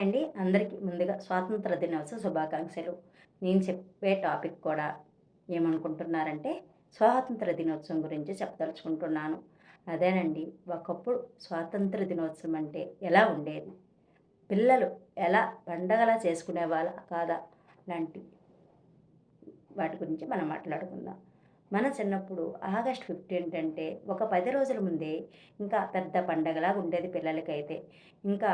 అండి. అందరికీ ముందుగా స్వాతంత్ర దినోత్సవ శుభాకాంక్షలు. నేను చెప్పే టాపిక్ కూడా ఏమనుకుంటున్నారంటే స్వాతంత్ర దినోత్సవం గురించి చెప్పదలుచుకుంటున్నాను. అదేనండి ఒకప్పుడు స్వాతంత్ర దినోత్సవం అంటే ఎలా ఉండేది? పిల్లలు ఎలా పండగలా చేసుకునేవాళ్ళ కాదా? లాంటి వాటి గురించి మనం మాట్లాడుకుందాం. మన చిన్నప్పుడు ఆగస్ట్ ఫిఫ్టీన్త్ అంటే ఒక పది రోజుల ముందే ఇంకా పెద్ద పండగలాగా ఉండేది పిల్లలకైతే. ఇంకా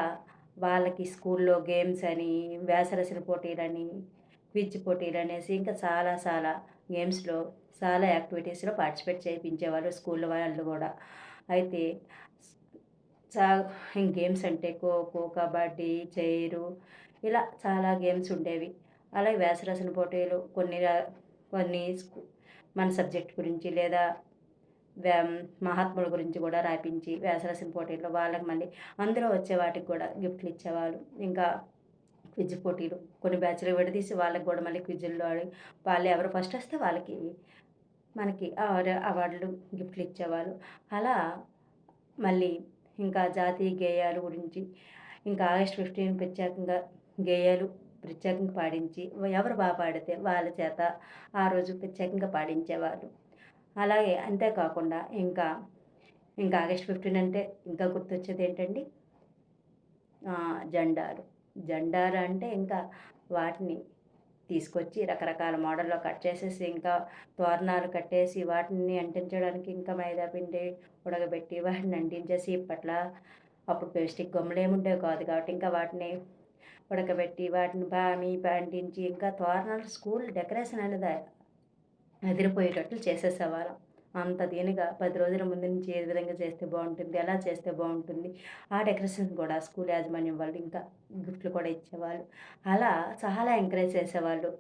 వాళ్ళకి స్కూల్లో గేమ్స్ అని వ్యాసరచన పోటీలని క్విజ్ పోటీలు అనేసి ఇంకా చాలా చాలా గేమ్స్లో చాలా యాక్టివిటీస్లో పార్టిసిపేట్ చేయించేవాళ్ళు స్కూల్ వాళ్ళు కూడా. అయితే చా గేమ్స్ అంటే ఖోఖో కబడ్డీ చైరు ఇలా చాలా గేమ్స్ ఉండేవి. అలాగే వ్యాసరచన పోటీలు కొన్ని కొన్ని మన సబ్జెక్ట్ గురించి లేదా మహాత్ముల గురించి కూడా రాయించి వేసరసిన పోటీల్లో వాళ్ళకి మళ్ళీ అందులో వచ్చే వాటికి కూడా గిఫ్ట్లు ఇచ్చేవాళ్ళు. ఇంకా క్విజ్ పోటీలు కొన్ని బ్యాచ్లు విడదీసి వాళ్ళకి కూడా మళ్ళీ క్విజ్ల్లో ఆడి వాళ్ళు ఎవరు ఫస్ట్ వస్తే వాళ్ళకి మనకి అవార్డులు గిఫ్ట్లు ఇచ్చేవాళ్ళు. అలా మళ్ళీ ఇంకా జాతీయ గేయాలు గురించి ఇంకా ఆగస్ట్ ఫిఫ్టీన్ ప్రత్యేకంగా గేయాలు ప్రత్యేకంగా పాడించి ఎవరు బాగా పాడితే వాళ్ళ చేత ఆ రోజు ప్రత్యేకంగా పాడించేవాళ్ళు. అలాగే అంతేకాకుండా ఇంకా ఇంకా ఆగస్ట్ ఫిఫ్టీన్ అంటే ఇంకా గుర్తొచ్చేది ఏంటండి? జెండారు. జెండారు అంటే ఇంకా వాటిని తీసుకొచ్చి రకరకాల మోడల్లో కట్ చేసేసి ఇంకా తోరణాలు కట్టేసి వాటిని అంటించడానికి ఇంకా మైదా పిండి ఉడకబెట్టి వాటిని అంటించేసి ఇప్పట్లో అప్పుడు ప్లాస్టిక్ గొమ్మలు ఏముండేవి కాదు కాబట్టి ఇంకా వాటిని ఉడకబెట్టి వాటిని బామి అంటించి ఇంకా తోరణాలు స్కూల్ డెకరేషన్ అనేది అదిరిపోయేటట్లు చేసేసేవాళ్ళం. అంత దీనిగా పది రోజుల ముందు నుంచి ఏ విధంగా చేస్తే బాగుంటుంది ఎలా చేస్తే బాగుంటుంది ఆ డెకరేషన్ కూడా స్కూల్ యాజమాన్యం వాళ్ళు ఇంకా గిఫ్ట్లు కూడా ఇచ్చేవాళ్ళు. అలా చాలా ఎంకరేజ్ చేసేవాళ్ళు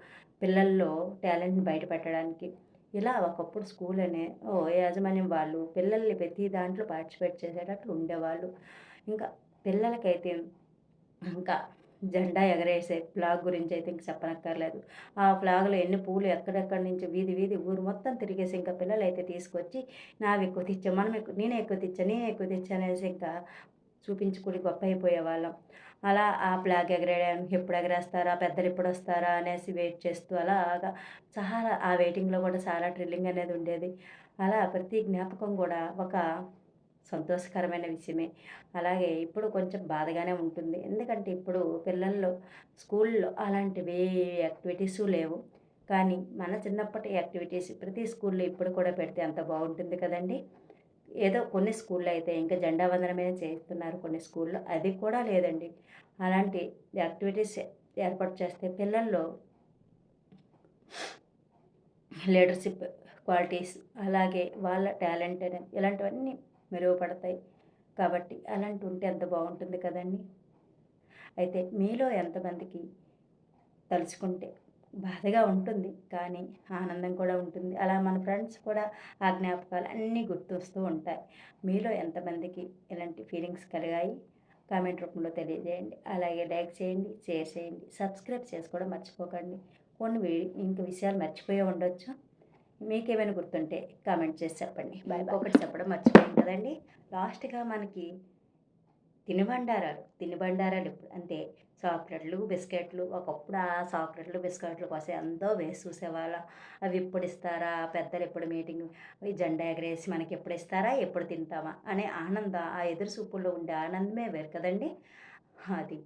పిల్లల్లో టాలెంట్ని బయటపెట్టడానికి ఇలా ఒకప్పుడు స్కూల్ అనే ఓ యాజమాన్యం వాళ్ళు పిల్లల్ని ప్రతి దాంట్లో పార్టిసిపేట్ చేసేటట్లు ఉండేవాళ్ళు. ఇంకా పిల్లలకైతే ఇంకా జెండా ఎగరేసే ఫ్లాగ్ గురించి అయితే ఇంక చెప్పనక్కర్లేదు. ఆ ఫ్లాగ్లో ఎన్ని పూలు ఎక్కడెక్కడి నుంచి వీధి వీధి ఊరు మొత్తం తిరిగేసి ఇంకా పిల్లలు అయితే తీసుకొచ్చి నావి ఎక్కువ తెచ్చా మనం ఎక్కువ నేనే ఎక్కువ తెచ్చా నేనే ఎక్కువ తెచ్చా అనేసి ఇంకా చూపించుకుని గొప్ప అయిపోయేవాళ్ళం అలా ఆ ఫ్లాగ్ ఎగరేయడం ఎప్పుడు ఎగరేస్తారా పెద్దలు ఎప్పుడు వస్తారా అనేసి వెయిట్ చేస్తూ అలాగా చాలా ఆ వెయిటింగ్లో కూడా చాలా థ్రిల్లింగ్ అనేది ఉండేది. అలా ప్రతి జ్ఞాపకం కూడా ఒక సంతోషకరమైన విషయమే. అలాగే ఇప్పుడు కొంచెం బాధగానే ఉంటుంది. ఎందుకంటే ఇప్పుడు పిల్లల్లో స్కూల్లో అలాంటివి యాక్టివిటీస్ లేవు. కానీ మన చిన్నప్పటి యాక్టివిటీస్ ప్రతి స్కూల్లో ఇప్పుడు కూడా పెడితే అంత బాగుంటుంది కదండి. ఏదో కొన్ని స్కూల్లో అయితే ఇంకా జెండా వందనమే చేస్తున్నారు కొన్ని స్కూల్లో. అది కూడా లేదండి. అలాంటి యాక్టివిటీస్ ఏర్పాటు చేస్తే పిల్లల్లో లీడర్షిప్ క్వాలిటీస్ అలాగే వాళ్ళ టాలెంట్ ఇలాంటివన్నీ మెరుగుపడతాయి. కాబట్టి అలాంటి ఉంటే ఎంత బాగుంటుంది కదండి. అయితే మీలో ఎంతమందికి తలుచుకుంటే బాధగా ఉంటుంది కానీ ఆనందం కూడా ఉంటుంది. అలా మన ఫ్రెండ్స్ కూడా ఆ జ్ఞాపకాలు అన్నీ గుర్తొస్తూ ఉంటాయి. మీలో ఎంతమందికి ఇలాంటి ఫీలింగ్స్ కలిగాయి? కామెంట్ రూపంలో తెలియజేయండి. అలాగే లైక్ చేయండి షేర్ చేయండి సబ్స్క్రైబ్ చేసుకోవడం మర్చిపోకండి. కొన్ని ఇంక విషయాలు మర్చిపోయి ఉండొచ్చు. మీకేమైనా గుర్తుంటే కామెంట్ చేసి చెప్పండి. బాయ్ ఒకటి చెప్పడం మర్చిపోయాం కదండి. లాస్ట్గా మనకి తినుబండారాలు తినుబండారాలు ఇప్పుడు అంటే చాక్లెట్లు బిస్కెట్లు ఒకప్పుడు ఆ చాక్లెట్లు బిస్కెట్లు కోసం ఎంతో వేసి చూసేవాళ్ళం. అవి ఎప్పుడు ఇస్తారా? పెద్దలు ఎప్పుడు మీటింగ్ జెండా ఎగరేసి మనకి ఎప్పుడు ఇస్తారా? ఎప్పుడు తింటామా? అనే ఆనందం ఆ ఎదురు చూపుల్లో ఉండే ఆనందమే వేరు కదండి. అది.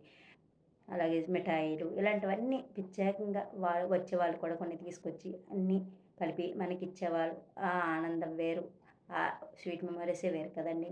అలాగే మిఠాయిలు ఇలాంటివన్నీ ప్రత్యేకంగా వాళ్ళు వచ్చే వాళ్ళు కూడా కొన్ని తీసుకొచ్చి అన్నీ కలిపి మనకి ఇచ్చేవాళ్ళు ఆ ఆనందం వేరు. ఆ స్వీట్ మెమరీసే వేరు కదండి.